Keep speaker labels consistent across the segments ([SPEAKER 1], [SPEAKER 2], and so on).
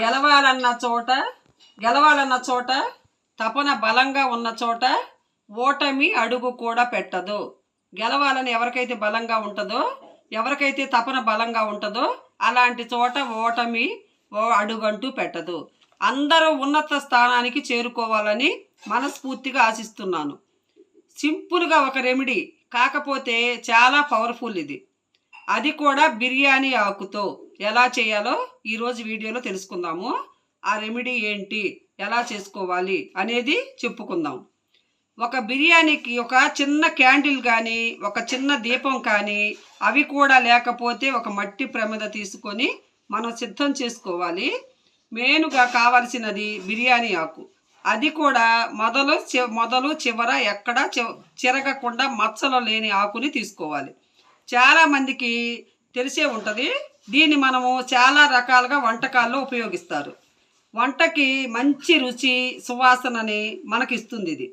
[SPEAKER 1] గెలవాలన్న చోట గెలవాలన్న చోట తపన బలంగా ఉన్న చోట ఓటమి అడుగు కూడా పెట్టదు. గెలవాలని ఎవరికైతే బలంగా ఉంటుందో ఎవరికైతే తపన బలంగా ఉంటుందో అలాంటి చోట ఓటమి ఓ అడుగంటూ పెట్టదు. అందరూ ఉన్నత స్థానానికి చేరుకోవాలని మనస్ఫూర్తిగా ఆశిస్తున్నాను. సింపుల్గా ఒక రెమెడీ కాకపోతే చాలా పవర్ఫుల్ ఇది. అది కూడా బిర్యానీ ఆకుతో. ఎలా చేయాలో ఈరోజు వీడియోలో తెలుసుకుందాము. ఆ రెమెడీ ఏంటి? ఎలా చేసుకోవాలి? అనేది చెప్పుకుందాం. ఒక బిర్యానీకి ఒక చిన్న క్యాండిల్ కానీ ఒక చిన్న దీపం కానీ అవి కూడా లేకపోతే ఒక మట్టి ప్రమిద తీసుకొని మనం సిద్ధం చేసుకోవాలి. మెయిన్గా కావాల్సినది బిర్యానీ ఆకు. అది కూడా మొదలు మొదలు చివర ఎక్కడ చిరగకుండా మచ్చలు లేని ఆకుని తీసుకోవాలి. చాలామందికి తెలిసే ఉంటుంది దీన్ని మనము చాలా రకాలుగా వంటకాల్లో ఉపయోగిస్తారు. వంటకి మంచి రుచి సువాసనని మనకిస్తుంది ఇది.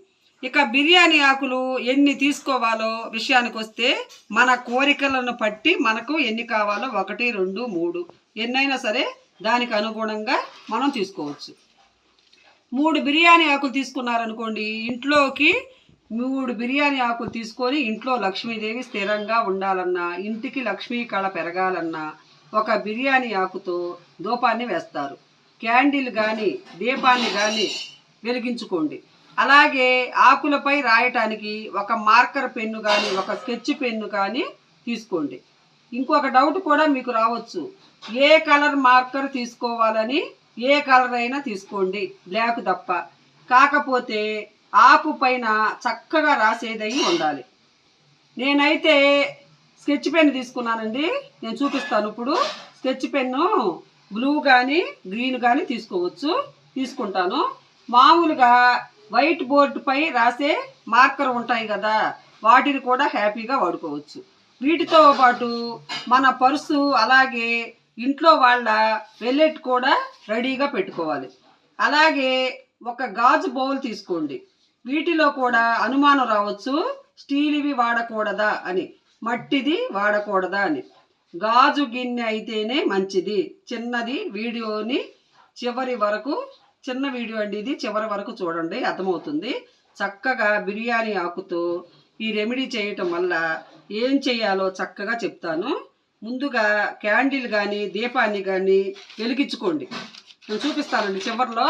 [SPEAKER 1] ఇక బిర్యానీ ఆకులు ఎన్ని తీసుకోవాలో విషయానికి వస్తే మన కోరికలను బట్టి మనకు ఎన్ని కావాలో ఒకటి రెండు మూడు ఎన్నైనా సరే దానికి అనుగుణంగా మనం తీసుకోవచ్చు. మూడు బిర్యానీ ఆకులు తీసుకున్నారనుకోండి ఇంట్లోకి మూడు బిర్యానీ ఆకులు తీసుకొని ఇంట్లో లక్ష్మీదేవి స్థిరంగా ఉండాలన్నా ఇంటికి లక్ష్మీ కళ పెరగాలన్నా ఒక బిర్యానీ ఆకుతో దూపాన్ని వేస్తారు. క్యాండిల్ కానీ దీపాన్ని కానీ వెలిగించుకోండి. అలాగే ఆకులపై రాయటానికి ఒక మార్కర్ పెన్ను కానీ ఒక స్కెచ్ పెన్ను కానీ తీసుకోండి. ఇంకొక డౌట్ కూడా మీకు రావచ్చు. ఏ కలర్ మార్కర్ తీసుకోవాలని ఏ కలర్ అయినా తీసుకోండి. బ్లాక్ తప్ప. కాకపోతే ఆకు పైన చక్కగా రాసేదై ఉండాలి. నేనైతే స్కెచ్ పెన్ తీసుకున్నానండి. నేను చూపిస్తాను ఇప్పుడు. స్కెచ్ పెన్ను బ్లూ కానీ గ్రీన్ కానీ తీసుకోవచ్చు. తీసుకుంటాను. మామూలుగా వైట్ బోర్డుపై రాసే మార్కర్ ఉంటాయి కదా వాటిని కూడా హ్యాపీగా వాడుకోవచ్చు. వీటితో పాటు మన పర్సు అలాగే ఇంట్లో వాళ్ళ వెల్లెట్ కూడా రెడీగా పెట్టుకోవాలి. అలాగే ఒక గాజు బౌల్ తీసుకోండి. వీటిలో కూడా అనుమానం రావచ్చు స్టీల్వి వాడకూడదా అని. మట్టిది వాడకూడదా అని. గాజు గిన్నె అయితేనే మంచిది. చిన్నది వీడియోని చివరి వరకు చిన్న వీడియో అండి ఇది చివరి వరకు చూడండి అర్థమవుతుంది. చక్కగా బిర్యానీ ఆకుతో ఈ రెమెడీ చేయటం వల్ల ఏం చేయాలో చక్కగా చెప్తాను. ముందుగా క్యాండిల్ కానీ దీపాన్ని కానీ వెలిగించుకోండి. నేను చూపిస్తానండి చివరిలో.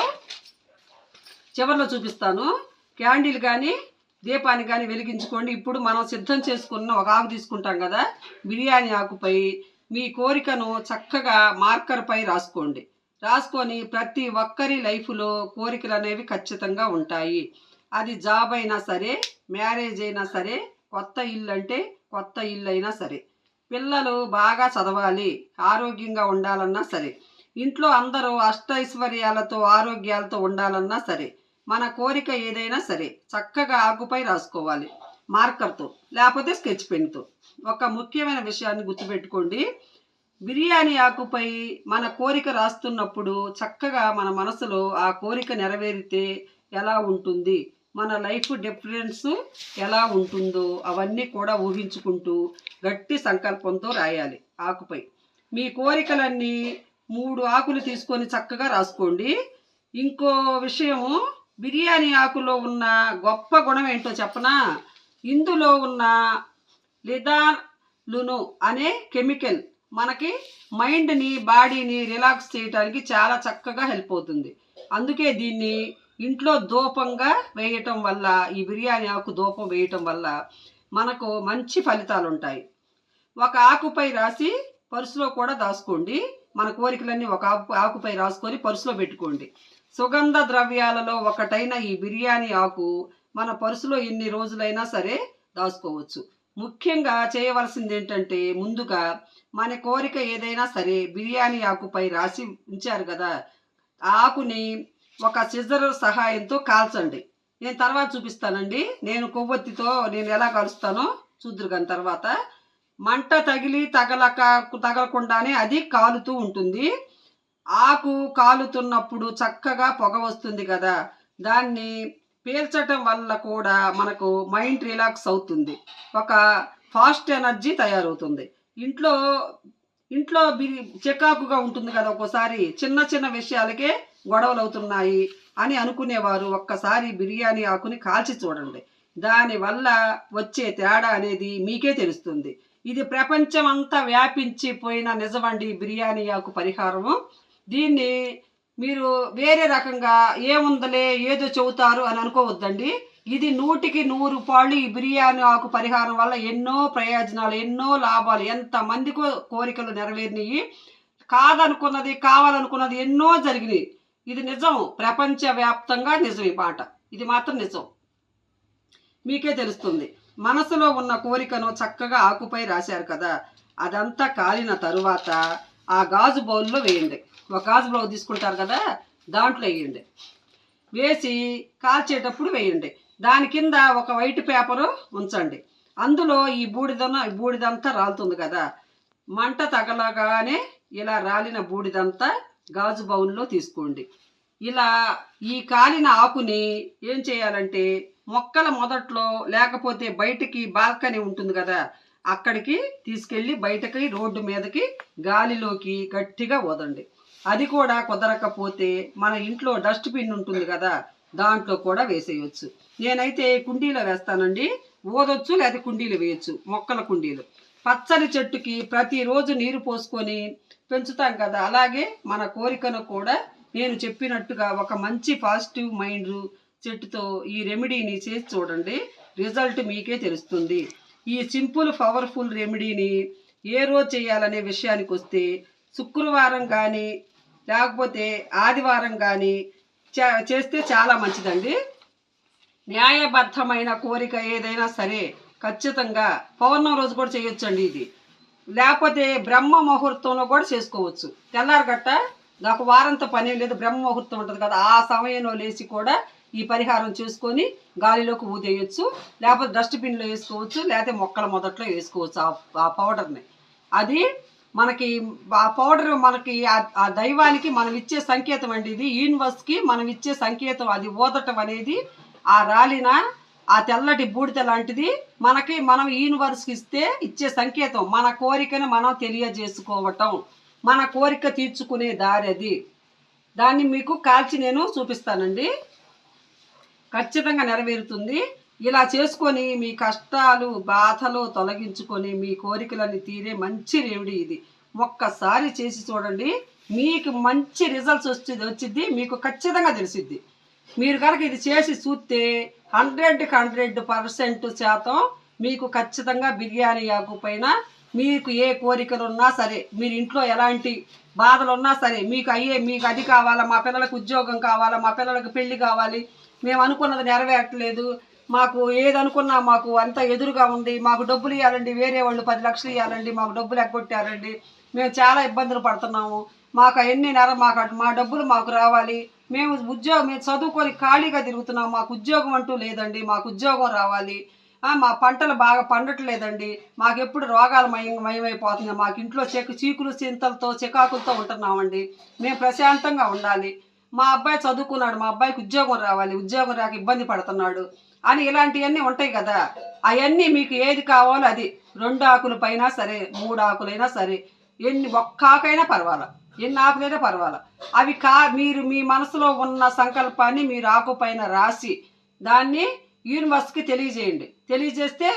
[SPEAKER 1] చివరిలో చూపిస్తాను. క్యాండిల్ కానీ దీపాన్ని కానీ వెలిగించుకోండి. ఇప్పుడు మనం సిద్ధం చేసుకున్న ఒక ఆకు తీసుకుంటాం కదా బిర్యానీ ఆకుపై మీ కోరికను చక్కగా మార్కర్పై రాసుకోండి. రాసుకొని ప్రతి ఒక్కరి లైఫ్లో కోరికలు అనేవి ఖచ్చితంగా ఉంటాయి. అది జాబ్ అయినా సరే మ్యారేజ్ అయినా సరే కొత్త ఇల్లు అంటే కొత్త ఇల్లు అయినా సరే. పిల్లలు బాగా చదవాలి ఆరోగ్యంగా ఉండాలన్నా సరే. ఇంట్లో అందరూ అష్టైశ్వర్యాలతో ఆరోగ్యాలతో ఉండాలన్నా సరే. మన కోరిక ఏదైనా సరే చక్కగా ఆకుపై రాసుకోవాలి. మార్కర్తో లేకపోతే స్కెచ్ పెన్తో ఒక ముఖ్యమైన విషయాన్ని గుర్తుపెట్టుకోండి. బిర్యానీ ఆకుపై మన కోరిక రాస్తున్నప్పుడు చక్కగా మన మనసులో ఆ కోరిక నెరవేరితే ఎలా ఉంటుంది? మన లైఫ్ డిఫరెన్స్ ఎలా ఉంటుందో అవన్నీ కూడా ఊహించుకుంటూ గట్టి సంకల్పంతో రాయాలి ఆకుపై. మీ కోరికలన్నీ మూడు ఆకులు తీసుకొని చక్కగా రాసుకోండి. ఇంకో విషయము బిర్యానీ ఆకులో ఉన్న గొప్ప గుణం ఏంటో చెప్పనా? ఇందులో ఉన్న లిదాలును అనే కెమికల్ మనకి మైండ్ని బాడీని రిలాక్స్ చేయడానికి చాలా చక్కగా హెల్ప్ అవుతుంది. అందుకే దీన్ని ఇంట్లో ధూపంగా వేయటం వల్ల ఈ బిర్యానీ ఆకు ధూపం వేయటం వల్ల మనకు మంచి ఫలితాలు ఉంటాయి. ఒక ఆకుపై రాసి పర్సులో కూడా దాచుకోండి. మన కోరికలన్నీ ఒక ఆకు ఆకుపై రాసుకొని పర్సులో పెట్టుకోండి. సుగంధ ద్రవ్యాలలో ఒకటైన ఈ బిర్యానీ ఆకు మన పరుసులో ఎన్ని రోజులైనా సరే దాచుకోవచ్చు. ముఖ్యంగా చేయవలసింది ఏంటంటే ముందుగా మన కోరిక ఏదైనా సరే బిర్యానీ ఆకుపై రాసి ఉంచారు కదా ఆ ఆకుని ఒక సిజర్ సహాయంతో కాల్చండి. నేను తర్వాత చూపిస్తానండి. నేను కొవ్వొత్తితో నేను ఎలా కలుస్తానో చూద్దరు కానీ తర్వాత. మంట తగిలి తగలక తగలకుండానే అది కాలుతూ ఉంటుంది. ఆకు కాలుతున్నప్పుడు చక్కగా పొగ వస్తుంది కదా దాన్ని పీల్చటం వల్ల కూడా మనకు మైండ్ రిలాక్స్ అవుతుంది. ఒక ఫాస్ట్ ఎనర్జీ తయారవుతుంది. ఇంట్లో ఇంట్లో బిరి చికాకుగా ఉంటుంది కదా ఒక్కోసారి చిన్న చిన్న విషయాలకే గొడవలు అవుతున్నాయి అని అనుకునేవారు. ఒక్కసారి బిర్యానీ ఆకుని కాల్చి చూడండి. దానివల్ల వచ్చే తేడా అనేది మీకే తెలుస్తుంది. ఇది ప్రపంచం అంతా వ్యాపించిపోయిన నిజమండి బిర్యానీ ఆకు పరిహారము. దీన్ని మీరు వేరే రకంగా ఏముందలే ఏదో చెబుతారు అని అనుకోవద్దండి. ఇది నూటికి నూరు పాళ్ళు ఈ బిర్యానీ ఆకు పరిహారం వల్ల ఎన్నో ప్రయోజనాలు ఎన్నో లాభాలు ఎంతమందికో కోరికలు నెరవేరినాయి. కాదనుకున్నది కావాలనుకున్నది ఎన్నో జరిగినాయి. ఇది నిజం ప్రపంచవ్యాప్తంగా నిజం ఈ పాట. ఇది మాత్రం నిజం. మీకే తెలుస్తుంది. మనసులో ఉన్న కోరికను చక్కగా ఆకుపై రాశారు కదా. అదంతా కాలిన తరువాత ఆ గాజు బౌల్లో వేయండి. ఒక గాజు బ్లౌజ్ తీసుకుంటారు కదా దాంట్లో వేయండి. వేసి కాల్చేటప్పుడు వేయండి. దాని కింద ఒక వైట్ పేపరు ఉంచండి. అందులో ఈ బూడిదన బూడిదంతా రాలుతుంది కదా. మంట తగలగానే ఇలా రాలిన బూడిదంతా గాజు బౌల్లో తీసుకోండి. ఇలా ఈ కాలిన ఆకుని ఏం చేయాలంటే మొక్కల మొదట్లో లేకపోతే బయటికి బాల్కనీ ఉంటుంది కదా అక్కడికి తీసుకెళ్ళి బయటకి రోడ్డు మీదకి గాలిలోకి గట్టిగా వదండి. అది కూడా కుదరకపోతే మన ఇంట్లో డస్ట్బిన్ ఉంటుంది కదా దాంట్లో కూడా వేసేయచ్చు. నేనైతే కుండీలో వేస్తానండి. ఓదొచ్చు లేదా కుండీలు వేయచ్చు. మొక్కల కుండీలు. పచ్చని చెట్టుకి ప్రతిరోజు నీరు పోసుకొని పెంచుతాం కదా అలాగే మన కోరికను కూడా నేను చెప్పినట్టుగా ఒక మంచి పాజిటివ్ మైండ్ చెట్టుతో ఈ రెమెడీని చేసి చూడండి. రిజల్ట్ మీకే తెలుస్తుంది. ఈ సింపుల్ పవర్ఫుల్ రెమెడీని ఏ రోజు చేయాలనే విషయానికి వస్తే శుక్రవారం కానీ లేకపోతే ఆదివారం కానీ చే- చేస్తే చాలా మంచిదండి. న్యాయబద్ధమైన కోరిక ఏదైనా సరే ఖచ్చితంగా పౌర్ణమి రోజు కూడా చేయొచ్చండి ఇది. లేకపోతే బ్రహ్మ ముహూర్తంలో కూడా చేసుకోవచ్చు. తెల్లారగట్ట నాకు వారంతో పని లేదు బ్రహ్మ ముహూర్తం ఉంటుంది కదా ఆ సమయంలో లేచి కూడా ఈ పరిహారం చేసుకొని గాలిలోకి ఊదేయచ్చు లేకపోతే డస్ట్బిన్లో వేసుకోవచ్చు లేకపోతే మొక్కల మొదట్లో వేసుకోవచ్చు ఆ పౌడర్ని. అది మనకి ఆ పౌడర్ మనకి ఆ- దైవానికి మనం ఇచ్చే సంకేతం అండి ఇది. యూనివర్స్కి మనం ఇచ్చే సంకేతం అది. ఊదటం అనేది ఆ రాలిన ఆ తెల్లటి బూడిద లాంటిది మనకి మనం యూనివర్స్కి ఇస్తే ఇచ్చే సంకేతం. మన కోరికను మనం తెలియజేసుకోవటం. మన కోరిక తీర్చుకునే దారి అది. దాన్ని మీకు కాల్చి నేను చూపిస్తానండి. ఖచ్చితంగా నెరవేరుతుంది. ఇలా చేసుకొని మీ కష్టాలు బాధలు తొలగించుకొని మీ కోరికలన్నీ తీరే మంచి రేవుడి ఇది. ఒక్కసారి చేసి చూడండి మీకు మంచి రిజల్ట్స్ వచ్చేది వచ్చింది మీకు ఖచ్చితంగా తెలిసిద్ది. మీరు కనుక ఇది చేసి చూస్తే హండ్రెడ్కి హండ్రెడ్ పర్సెంట్ శాతం మీకు ఖచ్చితంగా బిర్యానీ ఆకు పైన మీకు ఏ కోరికలు ఉన్నా సరే మీరు ఇంట్లో ఎలాంటి బాధలు ఉన్నా సరే మీకు అయ్యే మీకు అది కావాలా మా పిల్లలకు ఉద్యోగం కావాలా మా పిల్లలకు పెళ్ళి కావాలి మేము అనుకున్నది నెరవేరట్లేదు మాకు ఏదనుకున్నా మాకు అంత ఎదురుగా ఉంది మాకు డబ్బులు ఇవ్వాలండి వేరే వాళ్ళు పది లక్షలు ఇవ్వాలండి మాకు డబ్బులు ఎగ్గొట్టారండి మేము చాలా ఇబ్బందులు పడుతున్నాము. మాకు అవన్నీ నెర మాకు అటు- మా డబ్బులు మాకు రావాలి. మేము ఉద్యోగం మేము చదువుకొని ఖాళీగా తిరుగుతున్నాం మాకు ఉద్యోగం అంటూ లేదండి మాకు ఉద్యోగం రావాలి. మా పంటలు బాగా పండట్లేదండి. మాకు ఎప్పుడు రోగాలు మయం మయమైపోతున్నాయి. మాకు ఇంట్లో చెక్ చీకులు చింతలతో చికాకులతో ఉంటున్నామండి. మేము ప్రశాంతంగా ఉండాలి. మా అబ్బాయి చదువుకున్నాడు మా అబ్బాయికి ఉద్యోగం రావాలి. ఉద్యోగం రాక ఇబ్బంది పడుతున్నాడు. అని ఇలాంటివన్నీ ఉంటాయి కదా. అవన్నీ మీకు ఏది కావాలో అది. రెండు ఆకుల పైన సరే మూడు ఆకులైనా సరే ఎన్ని ఒక్క ఆకైనా పర్వాలా. ఎన్ని ఆకులైనా పర్వాలా. అవి కా మీరు మీ మనసులో ఉన్న సంకల్పాన్ని మీరు ఆకు పైన రాసి దాన్ని యూనివర్స్కి తెలియజేయండి. తెలియజేస్తే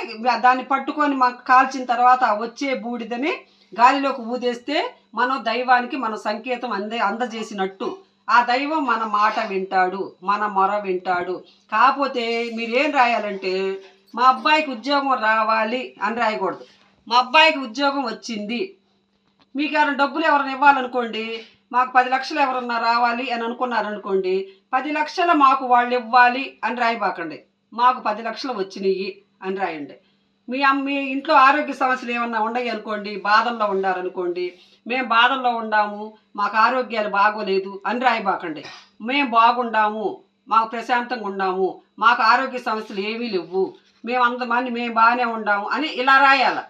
[SPEAKER 1] దాన్ని పట్టుకొని మాకు కాల్చిన తర్వాత వచ్చే బూడిదని గాలిలోకి ఊదేస్తే మనం దైవానికి మన సంకేతం అందే అందజేసినట్టు ఆ దైవం మన మాట వింటాడు మన మొర వింటాడు. కాకపోతే మీరేం రాయాలంటే మా అబ్బాయికి ఉద్యోగం రావాలి అని రాయకూడదు. మా అబ్బాయికి ఉద్యోగం వచ్చింది. మీకు ఎవరైనా డబ్బులు ఎవరైనా ఇవ్వాలనుకోండి మాకు పది లక్షలు ఎవరన్నా రావాలి అని అనుకున్నారనుకోండి పది లక్షలు మాకు వాళ్ళు ఇవ్వాలి అని రాయబాకండి. మాకు పది లక్షలు వచ్చినాయి అని రాయండి. మీ మీ ఇంట్లో ఆరోగ్య సమస్యలు ఏమన్నా ఉన్నాయి అనుకోండి బాధల్లో ఉండారనుకోండి మేము బాధల్లో ఉండాము మాకు ఆరోగ్యాలు బాగోలేదు అని రాయబాకండి. మేము బాగుండాము మాకు ప్రశాంతంగా ఉండాము మాకు ఆరోగ్య సమస్యలు ఏమీ లేవు మేము అంతమంది మేము బాగానే ఉండాము అని ఇలా రాయాలి.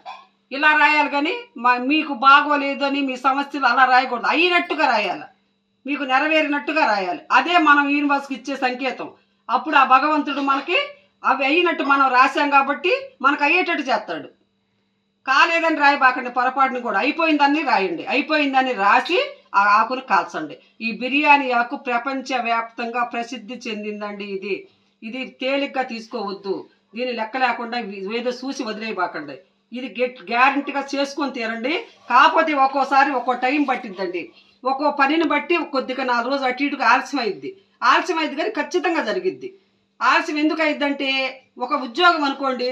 [SPEAKER 1] ఇలా రాయాలి కానీ మా మీకు బాగోలేదు అని మీ సమస్యలు అలా రాయకూడదు. అయినట్టుగా రాయాలి. మీకు నెరవేరినట్టుగా రాయాలి. అదే మనం యూనివర్స్కి ఇచ్చే సంకేతం. అప్పుడు ఆ భగవంతుడు మనకి అవి అయినట్టు మనం రాశాం కాబట్టి మనకు అయ్యేటట్టు చేస్తాడు. కాలేదని రాయబాకండి పొరపాటుని కూడా. అయిపోయిందని రాయండి. అయిపోయిందని రాసి ఆ ఆకును కాల్చండి. ఈ బిర్యానీ ఆకు ప్రపంచవ్యాప్తంగా ప్రసిద్ధి చెందిందండి ఇది. ఇది తేలిగ్గా తీసుకోవద్దు. దీని లెక్క లేకుండా ఏదో చూసి వదిలేయబాకండి. ఇది గెట్ గ్యారంటీగా చేసుకొని తీరండి. కాకపోతే ఒక్కోసారి ఒక్కో టైం పట్టిద్దండి. ఒక్కో పనిని బట్టి కొద్దిగా నాలుగు రోజులు అటు ఇటుగా ఆలస్యం అయింది ఆలస్యం అయింది కానీ ఖచ్చితంగా జరిగిద్ది. ఆలస్యం ఎందుకు అయిందంటే ఒక ఉద్యోగం అనుకోండి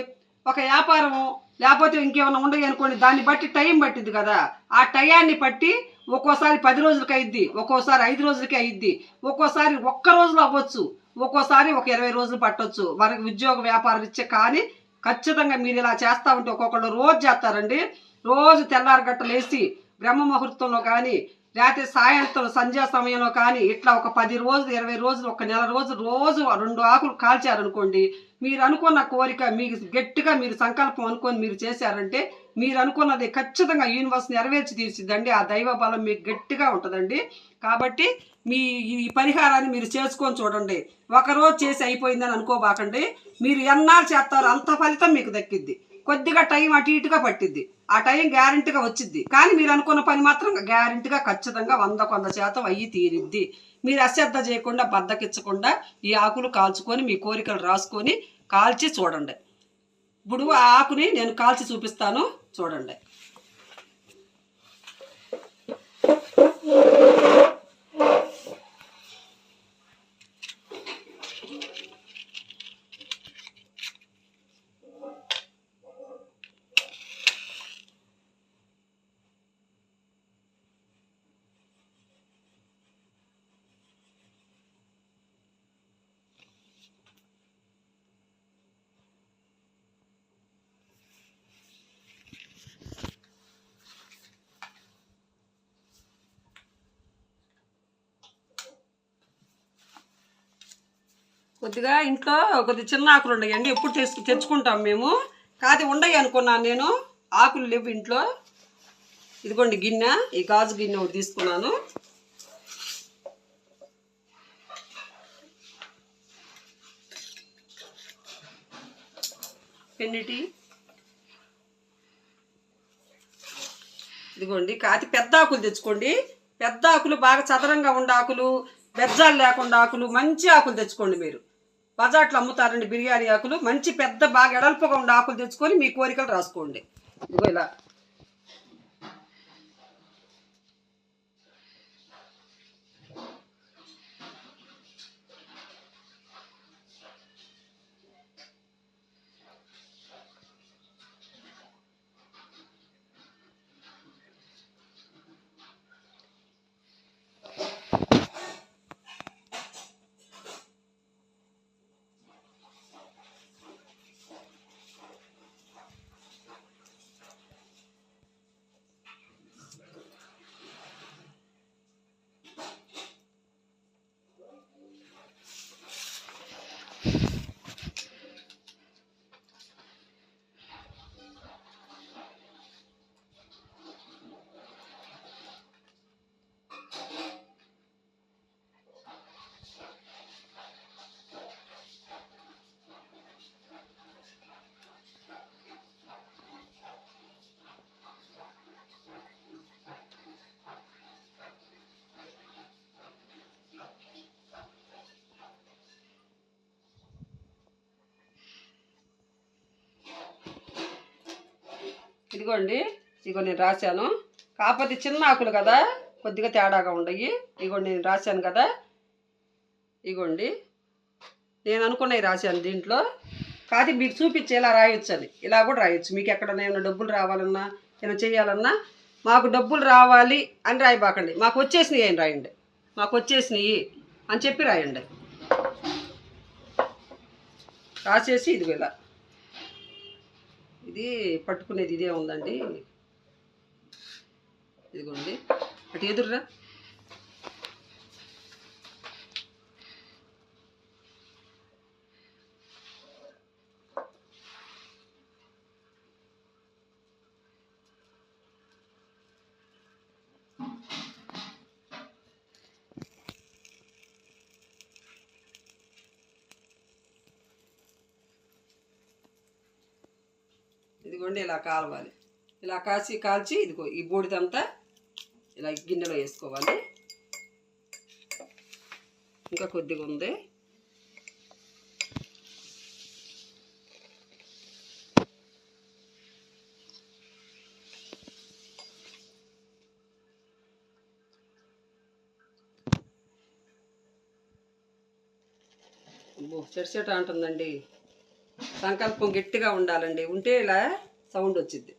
[SPEAKER 1] ఒక వ్యాపారము లేకపోతే ఇంకేమైనా ఉండదు అనుకోండి దాన్ని బట్టి టైం పట్టింది కదా. ఆ టయాన్ని బట్టి ఒక్కోసారి పది రోజులకి అయింది ఒక్కోసారి ఐదు రోజులకి అయింది ఒక్కోసారి ఒక్క రోజులో అవ్వచ్చు ఒక్కోసారి ఒక ఇరవై రోజులు పట్టవచ్చు మనకి ఉద్యోగ వ్యాపారం ఇచ్చే కానీ ఖచ్చితంగా మీరు ఇలా చేస్తూ ఉంటే ఒక్కొక్కళ్ళు రోజు చేస్తారండి. రోజు తెల్లారగట్ట లేచి బ్రహ్మ ముహూర్తంలో కానీ లేకపోతే సాయంత్రం సంధ్యా సమయంలో కానీ ఇట్లా ఒక పది రోజులు ఇరవై రోజులు ఒక నెల రోజులు రోజు రెండు ఆకులు కాల్చారనుకోండి మీరు అనుకున్న కోరిక మీకు గట్టిగా మీరు సంకల్పం అనుకొని మీరు చేశారంటే మీరు అనుకున్నది ఖచ్చితంగా యూనివర్స్ నెరవేర్చి తీర్చిద్దండి. ఆ దైవ బలం మీకు గట్టిగా ఉంటుందండి. కాబట్టి మీ ఈ పరిహారాన్ని మీరు చేసుకొని చూడండి. ఒకరోజు చేసి అయిపోయిందని అనుకోబాకండి. మీరు ఎన్నాళ్ళు చేస్తారో అంత ఫలితం మీకు దక్కిద్ది. కొద్దిగా టైం అటు ఇటుగా పట్టిద్ది. ఆ టైం గ్యారంటీగా వచ్చిద్ది. కానీ మీరు అనుకున్న పని మాత్రం గ్యారంటీగా ఖచ్చితంగా వంద కొంద శాతం అయ్యి తీరిద్ది. మీరు అశ్రద్ధ చేయకుండా బద్దకిచ్చకుండా ఈ ఆకులు కాల్చుకొని మీ కోరికలు రాసుకొని కాల్చి చూడండి. ఇప్పుడు ఆ ఆకుని నేను కాల్చి చూపిస్తాను. చూడండి. కొద్దిగా ఇంట్లో కొద్ది చిన్న ఆకులు ఉన్నాయండి ఎప్పుడు తెచ్చు తెచ్చుకుంటాం మేము. కాదు ఉండయి అనుకున్నాను నేను. ఆకులు లేవు ఇంట్లో. ఇదిగోండి గిన్నె. ఈ గాజు గిన్నె ఒకటి తీసుకున్నాను. పెన్నిటి ఇదిగోండి. కాతి పెద్ద ఆకులు తెచ్చుకోండి. పెద్ద ఆకులు బాగా చదరంగా ఉండే ఆకులు బెజ్జాలు లేకుండా ఆకులు మంచి ఆకులు తెచ్చుకోండి మీరు. బజార్లో అమ్ముతారండి బిర్యానీ ఆకులు. మంచి పెద్ద బాగా ఎడల్పుగా ఉండే ఆకులు తెచ్చుకొని మీ కోరికలు రాసుకోండి. ఇదిగో ఇలా. ఇదిగోండి ఇగో నేను రాశాను. కాకపోతే చిన్న ఆకులు కదా కొద్దిగా తేడాగా ఉండయి. ఇదిగోండి నేను రాశాను కదా. ఇగోండి నేను అనుకున్నవి రాశాను దీంట్లో. కాదు మీకు చూపించి ఇలా రాయొచ్చని. అని ఇలా కూడా రాయొచ్చు. మీకు ఎక్కడైనా ఏమైనా డబ్బులు రావాలన్నా ఏమైనా చేయాలన్నా మాకు డబ్బులు రావాలి అని రాయబాకండి. మాకు వచ్చేసినవి ఏం రాయండి. మాకు వచ్చేసినవి అని చెప్పి రాయండి. రాసేసి ఇదిగో ఇలా. ఇది పట్టుకునేది ఇదే ఉందండి. ఇదిగోండి. అటు ఎదురురా. ఇదిగోండి ఇలా కాలవాలి. ఇలా కాచి కాల్చి ఇదిగో ఈ బూడిదంతా ఇలా గిన్నెలో వేసుకోవాలి. ఇంకా కొద్దిగా ఉంది. చెట్టు చెట్టు అంటుందండి. సంకల్పం గట్టిగా ఉండాలండి. ఉంటే ఇలా సౌండ్ వచ్చింది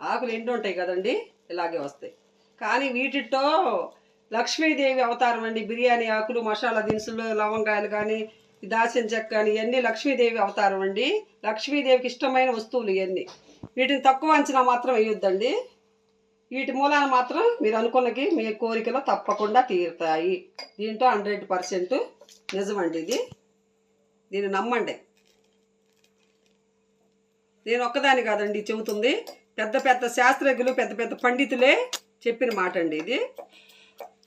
[SPEAKER 1] ఆకులు ఎండు ఉంటాయి కదండి ఇలాగే వస్తాయి. కానీ వీటితో లక్ష్మీదేవి అవతారం అండి. బిర్యానీ ఆకులు మసాలా దినుసులు లవంగాయలు కానీ దాచిన చెక్క కానీ ఇవన్నీ లక్ష్మీదేవి అవతారం అండి. లక్ష్మీదేవికి ఇష్టమైన వస్తువులు ఇవన్నీ. వీటిని తక్కువ అంచనా మాత్రం వేయొద్దండి. వీటి మూలాన మాత్రం మీరు అనుకున్నకి మీ కోరికలు తప్పకుండా తీరుతాయి. దీంట్లో హండ్రెడ్ పర్సెంట్ నిజమండి ఇది. దీన్ని నమ్మండి. నేను ఒక్కదాని కాదండి చెబుతుంది. పెద్ద పెద్ద శాస్త్రజ్ఞులు పెద్ద పెద్ద పండితులే చెప్పిన మాట అండి ఇది.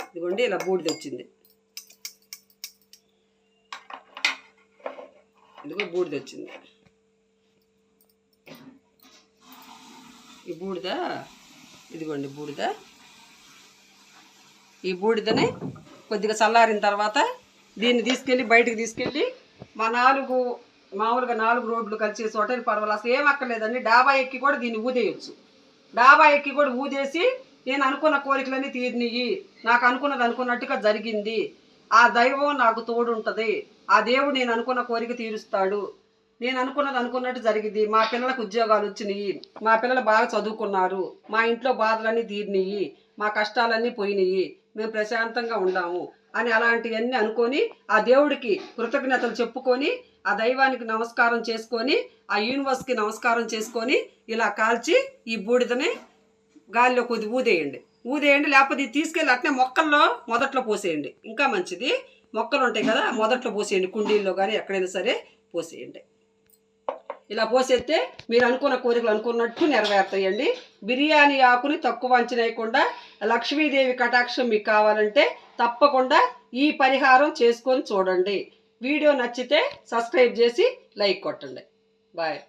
[SPEAKER 1] ఇదిగోండి ఇలా బూడిద వచ్చింది. ఇదిగో బూడిద వచ్చింది. ఈ బూడిద ఇదిగోండి బూడిద. ఈ బూడిదని కొద్దిగా చల్లారిన తర్వాత దీన్ని తీసుకెళ్ళి బయటకు తీసుకెళ్ళి మా నాలుగు మామూలుగా నాలుగు రోడ్లు కలిసి చోట పర్వాలేదు అసలు ఏం అక్కర్లేదండి. డాబా ఎక్కి కూడా దీన్ని ఊదేయచ్చు. డాబా ఎక్కి కూడా ఊదేసి నేను అనుకున్న కోరికలన్నీ తీరినియి నాకు అనుకున్నది అనుకున్నట్టుగా జరిగింది. ఆ దైవం నాకు తోడుంటది. ఆ దేవుడు నేను అనుకున్న కోరిక తీరుస్తాడు. నేను అనుకున్నది అనుకున్నట్టు జరిగింది. మా పిల్లలకు ఉద్యోగాలు వచ్చినాయి మా పిల్లలు బాగా చదువుకున్నారు. మా ఇంట్లో బాధలన్నీ తీరినాయి మా కష్టాలన్నీ పోయినాయి మేము ప్రశాంతంగా ఉండాము. అని అలాంటివన్నీ అనుకొని ఆ దేవుడికి కృతజ్ఞతలు చెప్పుకొని ఆ దైవానికి నమస్కారం చేసుకొని ఆ యూనివర్స్కి నమస్కారం చేసుకొని ఇలా కాల్చి ఈ బూడిదని గాలిలో కొద్ది ఊదేయండి. ఊదేయండి లేకపోతే ఇది తీసుకెళ్ళి అట్నే మొక్కల్లో మొదట్లో పోసేయండి. ఇంకా మంచిది మొక్కలు ఉంటాయి కదా మొదట్లో పోసేయండి. కుండీల్లో కానీ ఎక్కడైనా సరే పోసేయండి. ఇలా పోసేస్తే మీరు అనుకున్న కోరికలు అనుకున్నట్టు నెరవేరుతాయండి. బిర్యానీ ఆకుని తక్కువ అంచనేయకుండా లక్ష్మీదేవి కటాక్షం మీకు కావాలంటే తప్పకుండా ఈ పరిహారం చేసుకొని చూడండి. వీడియో నచ్చితే సబ్స్క్రైబ్ చేసి లైక్ కొట్టండి. బాయ్.